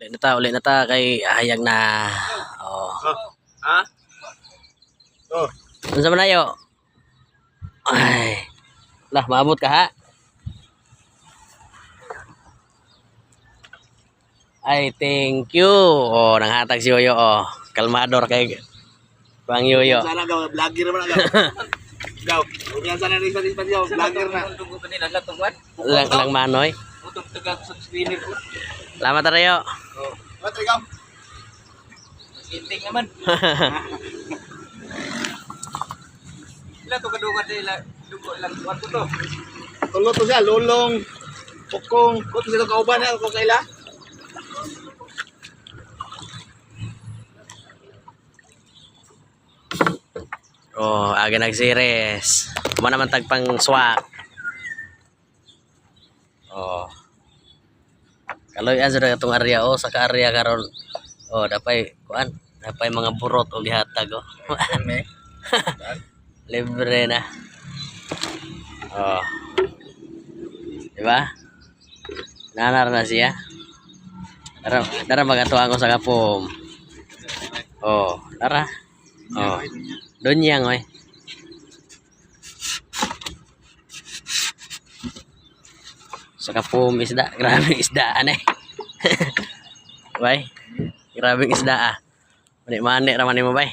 Uli na ta, uli na ta kay hayag na. Oh. Ha? Oh. Ano sa manayo? Ay. Lah, maabot ka ha? Ay, thank you. Oh, nanghatag si Yoyo oh. Kalmador kay Bang Yoyo. Sana daw, vlogger naman agaw. Daw, huwag sana rin sa dispa daw, vlogger na. Lang lang manoy. Salamat tayo. What, ikaw? Sinting naman. Ila to kadugan nila. Dugo lang tuwan ko to. Tulot to siya, lulong, pukong, kung sila kauban na, kung kaila. Oh, aga nagsiris. Mo naman tagpang swak. Oh. Kaloy an sa itong area oh sa ka-area karon. Oh, dapay kuan, dapay mga burot o gihatag oh. Libre na. Oh. Di ba? Nanar na siya. Dara, dara magatuan ko sa kapom. Oh, dara. Oh. Doon yang, oy. Sa kapum isda. Grabe isdaan eh. bay. Grabe isda ah. Mani-mani raman mo bay.